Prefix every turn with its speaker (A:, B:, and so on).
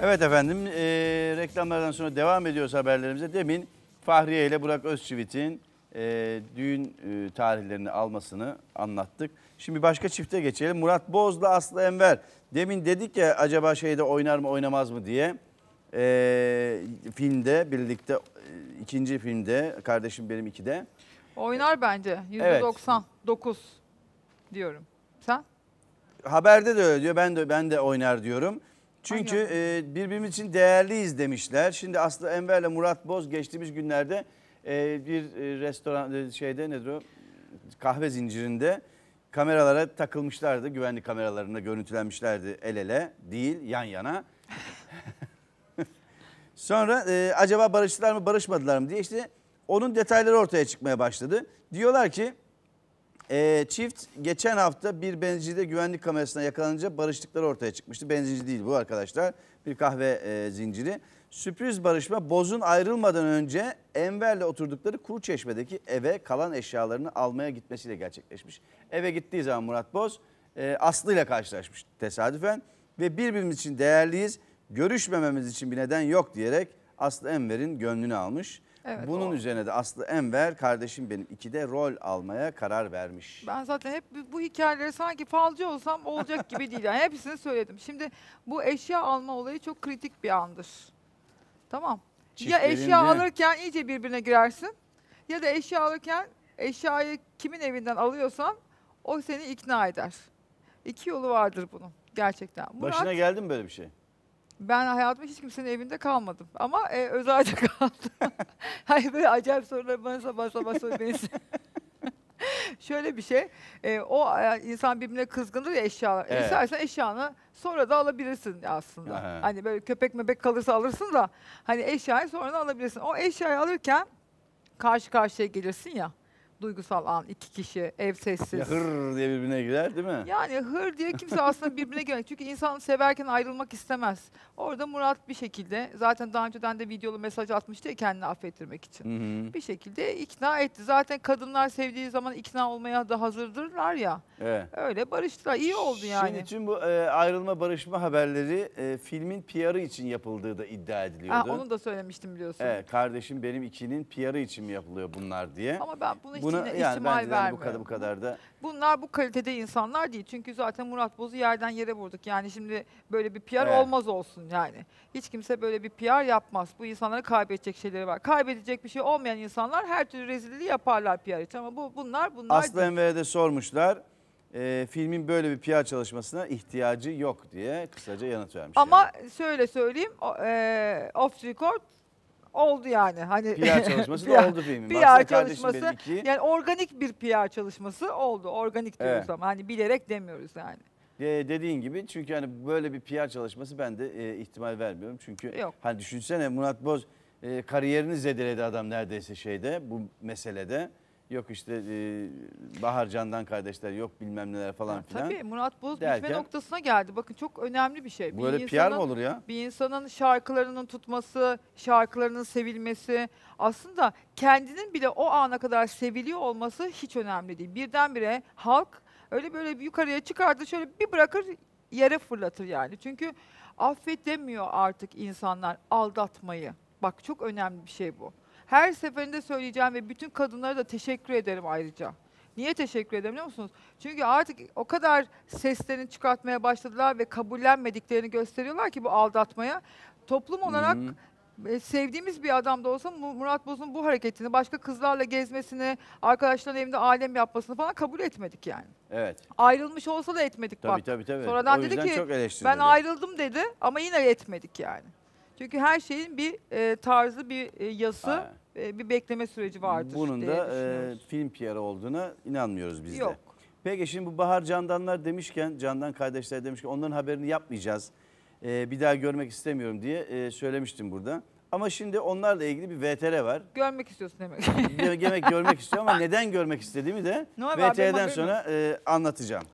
A: Evet efendim e, reklamlardan sonra devam ediyoruz haberlerimize. Demin Fahriye ile Burak Özçivit'in e, düğün e, tarihlerini almasını anlattık. Şimdi başka çifte geçelim. Murat Boz'la Aslı Enver. Demin dedik ya acaba şeyde oynar mı oynamaz mı diye. E, filmde birlikte e, ikinci filmde Kardeşim Benim 2'de.
B: Oynar bence.
A: Evet.
B: %99 diyorum. Sen?
A: Haberde de öyle diyor. Ben de ben de oynar diyorum. Çünkü e, birbirimiz için değerliyiz demişler. Şimdi Aslı Enver'le Murat Boz geçtiğimiz günlerde e, bir restoran şeyde nedir o? Kahve zincirinde kameralara takılmışlardı. Güvenlik kameralarında görüntülenmişlerdi el ele değil yan yana. Sonra e, acaba barıştılar mı barışmadılar mı diye işte onun detayları ortaya çıkmaya başladı. Diyorlar ki e, çift geçen hafta bir benzincide güvenlik kamerasına yakalanınca barıştıkları ortaya çıkmıştı. Benzinci değil bu arkadaşlar. Bir kahve e, zinciri. Sürpriz barışma Boz'un ayrılmadan önce Enver'le oturdukları Kuruçeşme'deki eve kalan eşyalarını almaya gitmesiyle gerçekleşmiş. Eve gittiği zaman Murat Boz e, Aslı ile karşılaşmış tesadüfen. Ve birbirimiz için değerliyiz. Görüşmememiz için bir neden yok diyerek Aslı Enver'in gönlünü almış.
B: Evet,
A: Bunun
B: o.
A: üzerine de Aslı Enver kardeşim benim ikide rol almaya karar vermiş.
B: Ben zaten hep bu- hikayeleri sanki falcı olsam olacak gibi değil. Yani hepsini söyledim. Şimdi bu eşya alma olayı çok kritik bir andır. Tamam. Ya
A: Çiftlerin
B: eşya alırken iyice birbirine girersin ya da eşya alırken eşyayı kimin evinden alıyorsan o seni ikna eder. İki yolu vardır bunun gerçekten. Murat,
A: Başına geldi mi böyle bir şey?
B: Ben hayatımda hiç kimsenin evinde kalmadım. Ama e, özelce kaldım. Hayır böyle acayip sorular bana sabah sabah soruyor beni. Şöyle bir şey, e, o e, insan birbirine kızgındır ya eşyalar.
A: Evet.
B: İstersen eşyanı sonra da alabilirsin aslında.
A: Aha.
B: Hani böyle köpek mebek kalırsa alırsın da hani eşyayı sonra da alabilirsin. O eşyayı alırken karşı karşıya gelirsin ya duygusal an iki kişi ev sessiz.
A: Ya hır diye birbirine girer değil mi?
B: Yani hır diye kimse aslında birbirine güvenmiyor. Çünkü insan severken ayrılmak istemez. Orada Murat bir şekilde zaten daha önceden de videolu mesaj atmıştı ya kendini affettirmek için.
A: Hı hı.
B: Bir şekilde ikna etti. Zaten kadınlar sevdiği zaman ikna olmaya da hazırdırlar ya.
A: Evet.
B: Öyle barıştılar. İyi oldu yani.
A: Şimdi tüm bu e, ayrılma barışma haberleri e, filmin PR'ı için yapıldığı da iddia
B: Ha,
A: ediliyordu.
B: onu da söylemiştim biliyorsun.
A: Evet, kardeşim benim ikinin PR'ı için mi yapılıyor bunlar diye.
B: Ama ben buna hiç
A: Buna yani bence hani bu kadar bu kadar da
B: Bunlar bu kalitede insanlar değil. Çünkü zaten Murat Boz'u yerden yere vurduk. Yani şimdi böyle bir PR
A: Evet.
B: olmaz olsun yani. Hiç kimse böyle bir PR yapmaz. Bu insanların kaybedecek şeyleri var. Kaybedecek bir şey olmayan insanlar her türlü rezilliği yaparlar PR için. Ama bu bunlar bunlar
A: Aslı. Enver'e de sormuşlar. e, filmin böyle bir PR çalışmasına ihtiyacı yok diye kısaca yanıt vermiş.
B: Ama şöyle söyleyeyim. eee off record oldu yani. Hani.
A: PR çalışması da oldu filmin.
B: PR
A: Baksana
B: çalışması. Yani organik bir PR çalışması oldu. Organik diyoruz
A: Evet.
B: ama hani bilerek demiyoruz yani.
A: De- dediğin gibi çünkü hani böyle bir PR çalışması ben de e, ihtimal vermiyorum. Çünkü
B: Yok.
A: hani düşünsene Murat Boz e, kariyerini zedeledi adam neredeyse şeyde bu meselede. Yok işte e, Bahar Candan kardeşler yok bilmem neler falan
B: Ha,
A: filan.
B: Tabii Murat Boz
A: derken-
B: bitme noktasına geldi. Bakın çok önemli bir şey. Bir
A: Böyle PR
B: insanın-
A: mı olur ya?
B: Bir insanın şarkılarının tutması, şarkılarının sevilmesi, aslında kendinin bile o ana kadar seviliyor olması hiç önemli değil. Birdenbire halk öyle böyle bir yukarıya çıkardı şöyle bir bırakır yere fırlatır yani. Çünkü affedemiyor artık insanlar aldatmayı. Bak çok önemli bir şey bu. Her seferinde söyleyeceğim ve bütün kadınlara da teşekkür ederim ayrıca. Niye teşekkür ederim biliyor musunuz? Çünkü artık o kadar seslerini çıkartmaya başladılar ve kabullenmediklerini gösteriyorlar ki bu aldatmaya. Toplum olarak e, sevdiğimiz bir adam da olsa Mu- Murat Boz'un bu hareketini, başka kızlarla gezmesini, arkadaşların evinde alem yapmasını falan kabul etmedik yani.
A: Evet.
B: Ayrılmış olsa da etmedik
A: Tabii
B: bak.
A: tabii tabii.
B: Sonradan
A: o
B: dedi ki. Ben ayrıldım dedi ama yine etmedik yani. Çünkü her şeyin bir e, tarzı, bir e, yası, e, bir bekleme süreci vardır
A: Bunun
B: diye
A: da e,
B: düşünüyoruz.
A: film PR'ı olduğuna inanmıyoruz biz de.
B: Yok.
A: Peki şimdi bu Bahar Candanlar demişken, Candan kardeşler demişken onların haberini yapmayacağız. E, bir daha görmek istemiyorum diye e, söylemiştim burada. Ama şimdi onlarla ilgili bir VTR var.
B: Görmek istiyorsun demek.
A: Yemek görmek istiyor ama neden görmek istediğimi de
B: Ne var, benim
A: VTR'den
B: haberim
A: sonra e, anlatacağım.